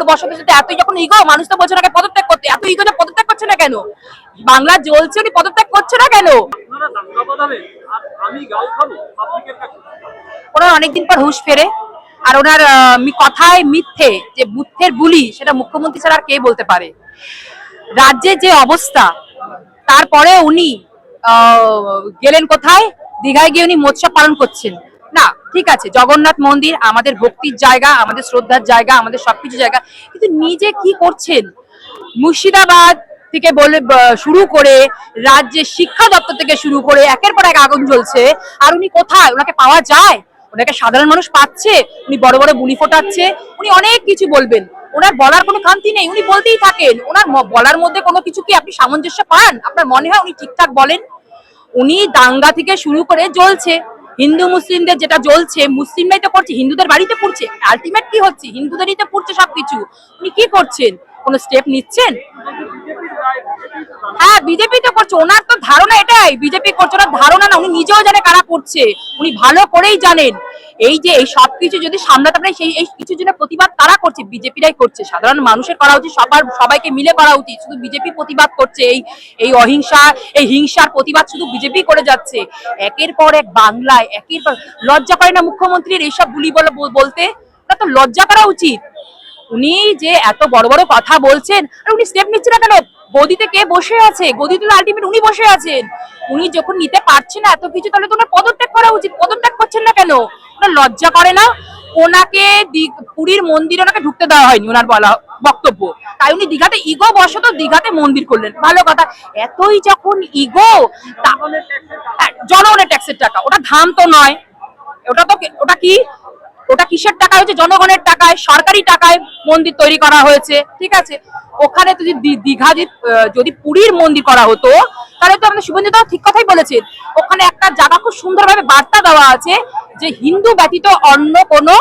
ইগোর বসতে এতই যখন ইগো মানুষ তো বলছে ওনাকে পদত্যাগ করতে এত ইগো যে পদত্যাগ করছে না কেন? বাংলা জ্বলছে উনি পদত্যাগ করছে না কেন? ওনার অনেকদিন পর হুঁশ ফেরে আর ওনার কথায় মিথ্যে যে বুদ্ধের বুলি সেটা মুখ্যমন্ত্রী ছাড়া আর কে বলতে পারে? রাজ্যের যে অবস্থা তারপরে উনি আহ, গেলেন কোথায়? দীঘায় গিয়ে উনি মৎস্য পালন করছেন। না, ঠিক আছে, জগন্নাথ মন্দির আমাদের ভক্তির জায়গা, আমাদের শ্রদ্ধার জায়গা, আমাদের সবকিছু জায়গা, কিন্তু নিজে কি করছেন? মুর্শিদাবাদ থেকে বলে শুরু করে রাজ্যের শিক্ষা দপ্তর থেকে শুরু করে একের পর এক আগুন জ্বলছে, আর উনি কোথায়? ওনাকে পাওয়া যায়? ওনাকে সাধারণ মানুষ পাচ্ছে? উনি বড় বড় বুলি ফোটাচ্ছে? উনি অনেক কিছু বলবেন। ওনার বলার কোনো খান্তি নেই, উনি বলতেই থাকেন, ওনার বলার মধ্যে কোনো কিছু কি আপনি সামঞ্জস্য পান? আপনার মনে হয় উনি ঠিকঠাক বলেন? উনি দাঙ্গা থেকে শুরু করে জ্বলছে। হিন্দু, মুসলিমদের যেটা জ্বলছে, মুসলিমরাই তো করছে, হিন্দুদের বাড়িতে পড়ছে। আলটিমেট কি হচ্ছে? হিন্দুদেরই তো পড়ছে সবকিছু। উনি কি করছেন? কোনো স্টেপ নিচ্ছেন বিজেপির গায়ে বিজেপি তো দাঙ্গা হ্যাঁ বিজেপি তো করছে, ওনার তো ধারণা এটাই, বিজেপি করছে ওনার ধারণা না, উনি নিজেও জানে কারা করছে, উনি ভালো করেই জানেন। এই যে, এই সবকিছু যদি সামলাতে পারে সেই, এই কিছু জন্য প্রতিবাদ তারা করছে? বিজেপিরাই করছে। সাধারণ মানুষের করা উচিত, সবার, সবাইকে মিলে করা উচিত, শুধু বিজেপি প্রতিবাদ করছে, এই এই অহিংসা, এই হিংসার প্রতিবাদ শুধু বিজেপি করে যাচ্ছে। একের পর এক বাংলায়, একের পর, লজ্জা করে না মুখ্যমন্ত্রীর এইসব বুলি বলে বলতে? ওটা তো লজ্জা করা উচিত। উনি যে এত বড় বড় কথা বলছেন, আর উনি স্টেপ নিচ্ছেন না কেন? গদিতে কে বসে আছে? গদিতে তো আলটিমেট উনি বসে আছেন। উনি যখন নিতে পারছেন না এত কিছু তাহলে তো ওনার পদত্যাগ করা উচিত। পদত্যাগ করছেন না কেন? ওনার লজ্জা করে না? ওনাকে পুরীর মন্দিরে ওনাকে ঢুকতে দেওয়া হয়নি ওনার বলা বক্তব্য। তাই উনি দীঘাতে ইগো বসত দীঘাতে মন্দির করলেন। ভালো কথা। এতই যখন ইগো জনগণের ট্যাক্সের টাকা হ্যাঁ, জনগণের ট্যাক্সের টাকা। ওটা ধাম তো নয়। ওটা তো ওটা কি? ওটা কিসের টাকা হয়েছে জনগণের টাকায় সরকারি টাকায় মন্দির তৈরি করা হয়েছে। ঠিক আছে? ওখানে যদি দীঘা যদি পুরীর মন্দির করা হতো, তাহলে তো আমাদের শুভেন্দু দাও ঠিক কথাই বলেছেন। ওখানে একটা জায়গা খুব সুন্দরভাবে বার্তা দেওয়া আছে যে হিন্দু ব্যতীত অন্য কোনো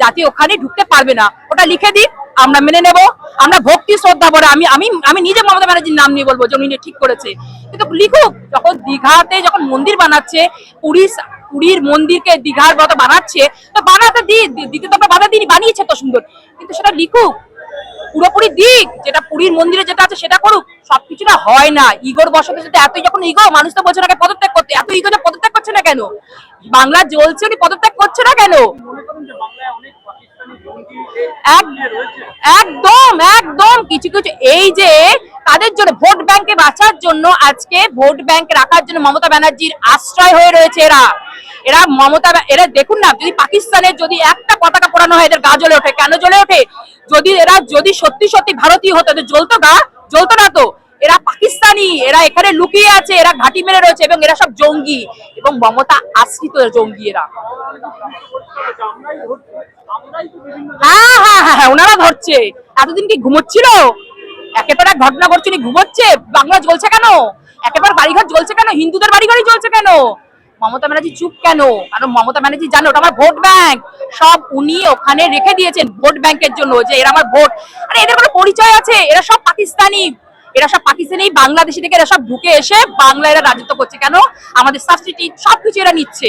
জাতি ওখানে ঢুকতে পারবে না। ওটা লিখে দিক, আমরা মেনে নেব। আমরা ভক্তি শ্রদ্ধা বলে আমি আমি আমি নিজে মমতা ব্যানার্জির নাম নিয়ে বলব যে ঠিক করেছে। কিন্তু লিখুক, যখন দীঘাতে যখন মন্দির বানাচ্ছে, পুরী পুরীর মন্দিরকে দীঘার মতো বানাচ্ছে, তো বানাতে দি, দি- দিতে তো বাধা দিই বানিয়েছে তো সুন্দর। কিন্তু সেটা লিখুক পুরোপুরি দিক, যেটা পুরীর মন্দিরে যেটা আছে সেটা করুক সবকিছু না হয় না। ইগোর বসতে সাথে এতই যখন ইগো, মানুষ তো বলছে ওনাকে পদত্যাগ করতে। এত ইগো যে পদত্যাগ করছে না কেন? বাংলা জ্বলছে উনি পদত্যাগ করছে না কেন? একদম একদম। কিছু কিছু, এই যে তাদের জন্য ভোট ব্যাংকে বাঁচার জন্য আজকে ভোট ব্যাংক রাখার জন্য মমতা ব্যানার্জির আশ্রয় হয়ে রয়েছে এরা। এরা মমতা এরা দেখুন না, যদি পাকিস্তানের যদি একটা পতাকা পোড়ানো হয়, এদের গা জ্বলে ওঠে। কেন জ্বলে ওঠে? যদি এরা, যদি সত্যি সত্যি ভারতীয় হতো জ্বলতো গা? জ্বলতো না তো? এরা পাকিস্তানি, এরা এখানে লুকিয়ে আছে, এরা ঘাঁটি মেরে রয়েছে, এবং এরা সব জঙ্গি, এবং মমতা আশ্রিত জঙ্গি এরা। হ্যাঁ হ্যাঁ হ্যাঁ হ্যাঁ ওনারা ধরছে। এতদিন কি ঘুমোচ্ছিল? একেবারে এক ঘটনা ঘটছে ঘুমোচ্ছে? বাংলা জ্বলছে কেন? একেবারে বাড়িঘর জ্বলছে কেন? হিন্দুদের বাড়িঘরই জ্বলছে কেন? মমতা ব্যানার্জি চুপ কেন? কারণ মমতা ব্যানার্জি জানে ওটা আমার ভোট ব্যাংক। সব উনি ওখানে রেখে দিয়েছেন ভোট ব্যাংকের জন্য যে এরা আমার ভোট। আরে এদের কোনো পরিচয় আছে? এরা সব পাকিস্তানি। এরা সব পাকিস্তানি, বাংলাদেশি থেকে এরা সব ঢুকে এসে বাংলা এরা রাজত্ব করছে। কেন? আমাদের সাবসিডি সবকিছু এরা নিচ্ছে।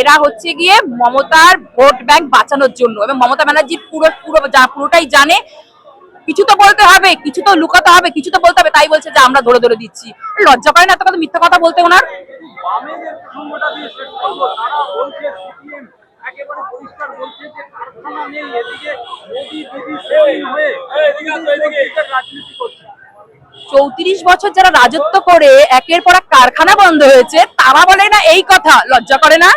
এরা হচ্ছে গিয়ে মমতার ভোট ব্যাংক বাঁচানোর জন্য। এবং মমতা ব্যানার্জি পুরো পুরো পুরোটাই জানে কিছু তো বলতে হবে কিছু তো লুকাতে হবে কিছু তো বলতে হবে তাই বলছে যে আমরা ধরে ধরে দিচ্ছি। লজ্জা করে না এত কথা মিথ্যা কথা বলতে ওনার? হয়ে চৌত্রিশ বছর যারা রাজত্ব করে একের পর এক কারখানা বন্ধ হয়েছে তারা বলে না এই কথা লজ্জা করে না?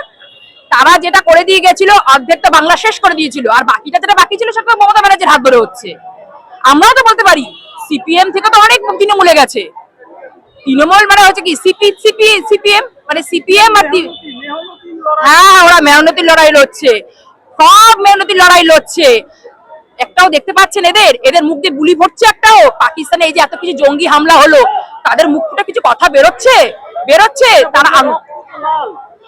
তারা যেটা করে দিয়ে গেছিল অর্ধেক তো বাংলা শেষ করে দিয়েছিল আর বাকিটা যেটা বাকি ছিল সেটা মমতা ব্যানার্জির হাত ধরে হচ্ছে। আমরাও তো বলতে পারি সিপিএম থেকে তো অনেক তৃণমূলে গেছে। তৃণমূল মানে হচ্ছে কি সিপি সিপি সিপিএম মানে সিপিএম আর হ্যাঁ ওরা মেহনতির লড়াই লড়ছে। সব মেহনতির লড়াই লড়ছে। একটাও দেখতে পাচ্ছেন এদের? এদের মুখ দিয়ে বুলি ফুটছে একটাও? পাকিস্তানে এই যে এত কিছু জঙ্গি হামলা হলো তাদের মুখ ফুটে কিছু কথা বেরোচ্ছে? বেরোচ্ছে? তারা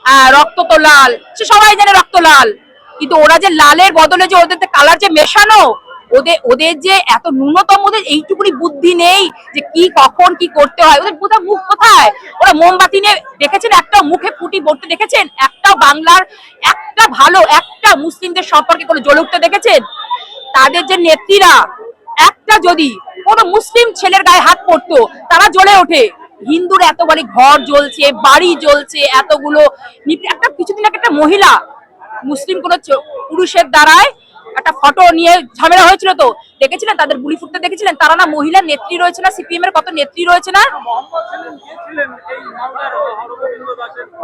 হ্যাঁ, রক্ত তো লাল। সে সবাই জানে রক্ত লাল। কিন্তু ওরা যে লালের বদলে যে ওদের কালার যে মেশানো ওদের ওদের যে এত ন্যূনতম ওদের এইটুকুনি বুদ্ধি নেই যে কি, কখন কি করতে হয়, ওদের কোথায় মুখ কোথায়? ওরা মোমবাতি নিয়ে দেখেছেন, একটা মুখে ফুটি পড়তে দেখেছেন, একটা বাংলার, একটা ভালো, একটা মুসলিমদের সম্পর্কে কোনো উঠতে দেখেছেন? তাদের যে নেত্রীরা, একটা যদি কোনো মুসলিম ছেলের গায়ে হাত পড়তো, তারা জ্বলে ওঠে। হিন্দুর এত বাড়ি ঘর জ্বলছে, বাড়ি জ্বলছে, এতগুলো একটা কিছুদিন আগে একটা মহিলা, মুসলিম কোনো পুরুষের দ্বারায় একটা ফটো নিয়ে ঝামেলা হয়েছিল তো। দেখেছিলেন? তাদের গুলি ফুটতে দেখেছিলেন? তারা না মহিলা নেত্রী রয়েছে না, সিপিএম এর কত নেত্রী রয়েছে না?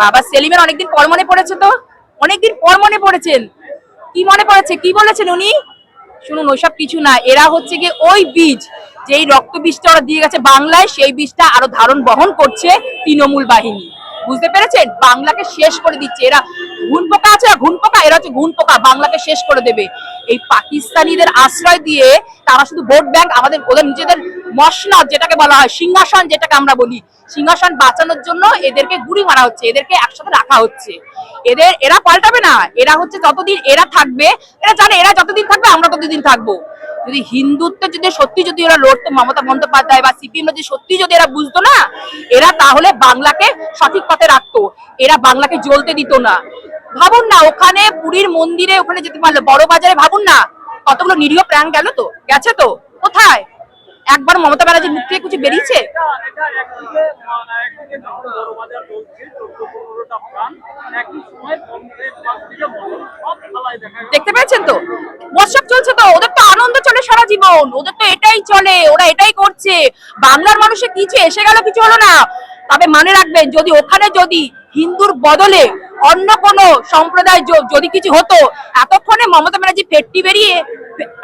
বাবা, সেলিমের অনেকদিন পর মনে পড়েছে তো? অনেকদিন পর মনে পড়েছেন। কি মনে পড়েছে? কি বলেছেন উনি? শুনুন, ওইসব কিছু না। এরা হচ্ছে গিয়ে ওই বীজ, যেই রক্ত বীজটা ওরা দিয়ে গেছে বাংলায়, সেই বীজটা আরও ধারণ বহন করছে তৃণমূল বাহিনী। বুঝতে পেরেছেন? বাংলাকে শেষ করে দিচ্ছে। এরা ঘুন পোকা আছে ঘুন পোকা, এরা হচ্ছে ঘুন পোকা। বাংলাকে শেষ করে দেবে। এই পাকিস্তানিদের আশ্রয় দিয়ে তারা শুধু ভোট ব্যাংক, আমাদের ওদের নিজেদের মসনদ যেটাকে বলা হয়, সিংহাসন যেটাকে আমরা বলি, সিংহাসন বাঁচানোর জন্য এদেরকে গুড়ি মারা হচ্ছে, এদেরকে একসাথে রাখা হচ্ছে। এদের, এরা পাল্টাবে না। এরা হচ্ছে যতদিন এরা থাকবে, এরা জানে, এরা যতদিন থাকবে, আমরা ততদিন থাকব। যদি হিন্দুত্ব যদি সত্যি যদি ওরা লড়তো, মমতা বন্দ্যোপাধ্যায় বা সিপিএম যদি সত্যি যদি এরা বুঝতো না, এরা তাহলে বাংলাকে সঠিক পথে রাখতো। এরা বাংলাকে জ্বলতে দিত না। ভাবুন না, ওখানে পুরীর মন্দিরে, ওখানে যেতে পারল, বড় বাজারে ভাবুন না, কতগুলো নিরীহ প্রাণ গেল তো? গেছে তো? কোথায়? একবার মমতা ব্যানার্জির মুখ থেকে কিছু বেরিয়েছে? দেখতে পেয়েছেন তো? মৎসব চলছে তো, ওদের জীবন ওদের তো এটাই চলে, ওরা এটাই করছে। বাংলার মানুষের কিছু এসে গেল, কিছু হলো না। তবে মনে রাখবেন, যদি ওখানে যদি হিন্দুর বদলে অন্য কোন সম্প্রদায় যদি কিছু হতো, এতক্ষণে মমতা ব্যানার্জি পেটটি বেরিয়ে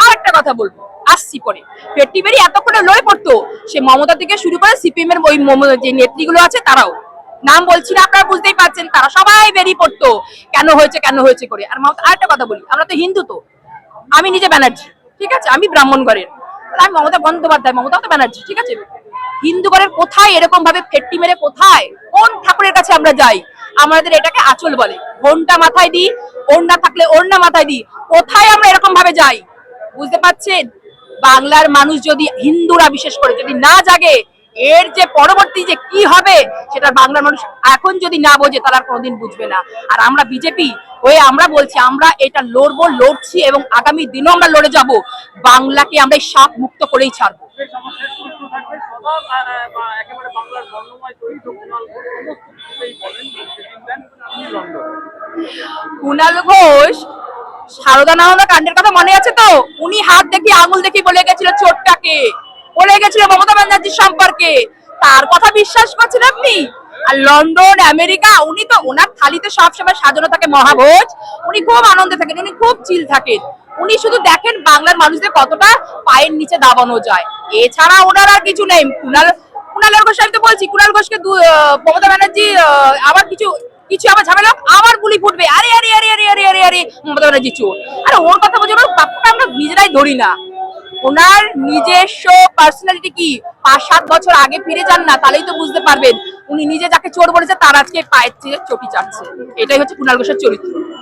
আর একটা কথা বলব, আসছি পরে। পেটটি বেরিয়ে এতক্ষণে লড়ে পড়তো, সে মমতা থেকে শুরু করে সিপিএম এর ওই যে নেত্রীগুলো আছে, তারাও। নাম বলছি না, আপনারা বুঝতেই পারছেন, তারা সবাই বেরিয়ে পড়তো। কেন হয়েছে কেন হয়েছে করে। আর মমতা আরেকটা কথা বলি, আমরা তো হিন্দু তো। আমি নিজে ব্যানার্জি। ঠিক আছে? আমি ব্রাহ্মণগড়ের তাহলে আমি মমতা বন্দ্যোপাধ্যায়, মমতা তো ব্যানার্জি, ঠিক আছে? হিন্দুগড়ের কোথায় এরকম ভাবে ফেটটি মেরে কোথায়? কোন ঠাকুরের কাছে আমরা যাই? আমাদের এটাকে আচল বলে। ঘণ্টা মাথায় দিই, ওড়না থাকলে ওড়না মাথায় দিই। কোথায় আমরা এরকম ভাবে যাই? বুঝতে পারছেন? বাংলার মানুষ যদি হিন্দুরা বিশেষ করে যদি না জাগে এর যে পরবর্তী যে কি হবে, সেটা বাংলার মানুষ এখন যদি না বোঝে তারা কোনোদিন বুঝবে না। আর আমরা বিজেপি হয়ে আমরা বলছি, আমরা এটা লড়বো, লড়ছি এবং আগামী দিনও আমরা লড়ে যাব। বাংলাকে আমরা সাপ মুক্ত করেই ছাড়বো। কুণাল ঘোষ, সারদা নাহদা কাণ্ডের কথা মনে আছে তো? উনি হাত দেখি আঙুল দেখি বলে গেছিল, চোরটাকে। বলে গেছিল মমতা ব্যানার্জির সম্পর্কে। তার কথা বিশ্বাস করছেন আপনি? আর লন্ডন, আমেরিকা, উনি তো ওনার থালিতে সবসময় সাজানো থাকে মহাভোজ। উনি খুব আনন্দে থাকেন, উনি খুব চিল থাকেন। উনি শুধু দেখেন বাংলার মানুষদের কতটা পায়ের নিচে দাবানো যায়। এছাড়া ওনার আর কিছু নেই। কুণাল কুণাল ঘোষ আমি তো বলছি কুণাল ঘোষকে মমতা ব্যানার্জি আবার কিছু কিছু আবার ঝামেলা আবার গুলি ফুটবে। আরে আরে আরে আরে আরে আরে আরে, মমতা ব্যানার্জি চোর। আরে ওর কথা বলছি, ওর বাপ্পাটা আমরা নিজেরাই ধরি না। ওনার নিজস্ব পার্সোনালিটি কি? পাঁচ, সাত বছর আগে ফিরে যান না, তাহলেই তো বুঝতে পারবেন। উনি নিজে যাকে চোর বলেছে, তার আজকে পায়ের চেয়ে চটি চাচ্ছে। এটাই হচ্ছে কুণাল ঘোষের চরিত্র।